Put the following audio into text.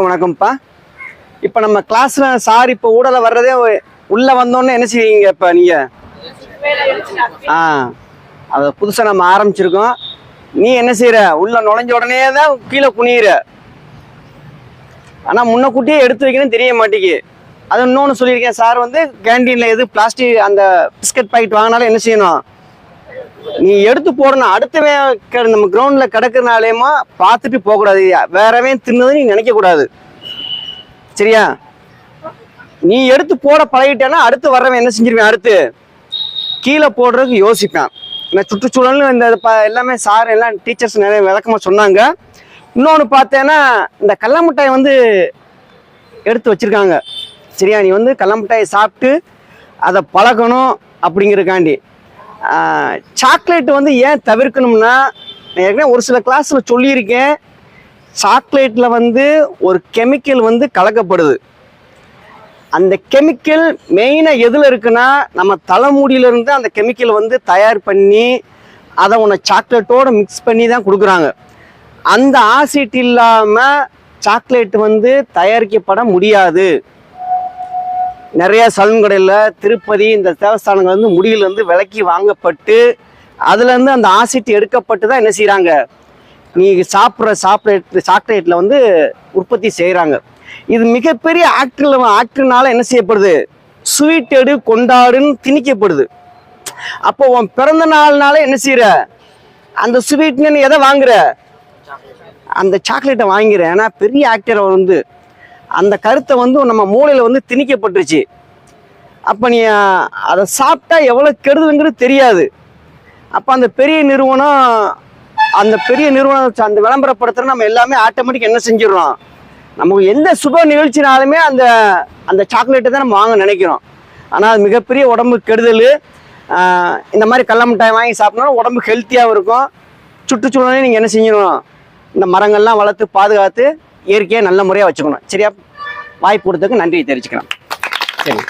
வணக்கம்ப்பா. இப்போ நம்ம கிளாஸ்ல சார் இப்போ ஊடல வர்றதே உள்ள வந்தோன்னு என்ன செய்வீங்க இப்போ நீங்க? ஆ அதை புதுசாக நம்ம ஆரம்பிச்சிருக்கோம். நீ என்ன செய்யற உள்ள நுழைஞ்ச உடனே தான் கீழே குனியிற. ஆனால் முன்னக்கூட்டியே எடுத்து வைக்கணும்னு தெரிய மாட்டேங்கு அது இன்னொன்று சொல்லியிருக்கேன். சார் வந்து கேன்டீனில் எது பிளாஸ்டிக் அந்த பிஸ்கட் பாக்கெட் வாங்கினாலும் என்ன செய்யணும்? நீ எடுத்து போடணும். அடுத்தவன் க- நம்ம கிரவுண்ட்ல கிடக்குறனாலேயுமா பார்த்துட்டு போகக்கூடாது. வேறவே தின்னது நீ நினைக்க கூடாது சரியா? நீ எடுத்து போட பழகிட்டேன்னா அடுத்து வர்றவன் என்ன செஞ்சிருவேன்? அடுத்து கீழே போடுறதுக்கு யோசிப்பேன். நான் சுற்றுச்சூழலும் இந்த ப- எல்லாமே சார் எல்லாம் டீச்சர்ஸ் நிறைய விளக்கமாக சொன்னாங்க. இன்னொன்று பார்த்தேன்னா இந்த கடல மிட்டாய் வந்து எடுத்து வச்சிருக்காங்க. சரியா? நீ வந்து கடல மிட்டாயை சாப்பிட்டு அதை பழகணும் அப்படிங்கிறக்காண்டி சாக்லேட் வந்து ஏன் தவிர்க்கணும்னா நான் ஏற்கனவே ஒரு சில கிளாஸில் சொல்லியிருக்கேன். சாக்லேட்டில் வந்து ஒரு கெமிக்கல் வந்து கலக்கப்படுது. அந்த கெமிக்கல் மெயினாக எதில் இருக்குன்னா நம்ம தலைமுடியிலேருந்து அந்த கெமிக்கல் வந்து தயார் பண்ணி அதை உன்னை சாக்லேட்டோடு மிக்ஸ் பண்ணி தான் கொடுக்குறாங்க. அந்த ஆசிட் இல்லாமல் சாக்லேட் வந்து தயாரிக்கப்பட முடியாது. நிறைய சலூன் கடையில் திருப்பதி இந்த தேவஸ்தானங்கள் வந்து முடியிலேருந்து விலக்கி வாங்கப்பட்டு அதுலேருந்து அந்த ஆசிட் எடுக்கப்பட்டு தான் என்ன செய்கிறாங்க நீ சாப்பிட்ற சாக்லேட் சாக்லேட்டில் வந்து உற்பத்தி செய்கிறாங்க இது மிகப்பெரிய ஆக்டில் ஆக்டினால என்ன செய்யப்படுது? ஸ்வீட் எடு கொண்டாடுன்னு திணிக்கப்படுது. அப்போ உன் பிறந்த நாள்னால என்ன செய்யற அந்த ஸ்வீட்னு எதை வாங்குற? அந்த சாக்லேட்டை வாங்கிற. ஏன்னா பெரிய ஆக்டர் அவர் வந்து அந்த கருத்தை வந்து நம்ம மூளையில் வந்து திணிக்கப்பட்டுருச்சு. அப்போ நீ அதை சாப்பிட்டா எவ்வளோ கெடுதுங்கிறது தெரியாது. அப்போ அந்த பெரிய நிறுவனம் அந்த பெரிய நிறுவனம் அந்த விளம்பரப்படுத்துகிற நம்ம எல்லாமே ஆட்டோமேட்டிக் என்ன செஞ்சிடுறோம்? நமக்கு எந்த சுப நிகழ்ச்சினாலுமே அந்த அந்த சாக்லேட்டை தான் நம்ம வாங்க நினைக்கிறோம். ஆனால் அது மிகப்பெரிய உடம்பு கெடுதல். இந்த மாதிரி கடல மிட்டாய் வாங்கி சாப்பிட்டோம்னா உடம்பு ஹெல்த்தியாகவும் இருக்கும். சுற்றுச்சூழலையும் நீங்கள் என்ன செஞ்சிடணும்? இந்த மரங்கள்லாம் வளர்த்து பாதுகாத்து இயற்கையாக நல்ல முறையாக வச்சுக்கணும். சரியா? வாய்ப்பு கொடுத்ததுக்கு நன்றி தெரிவிச்சுக்கிறேன். சரி.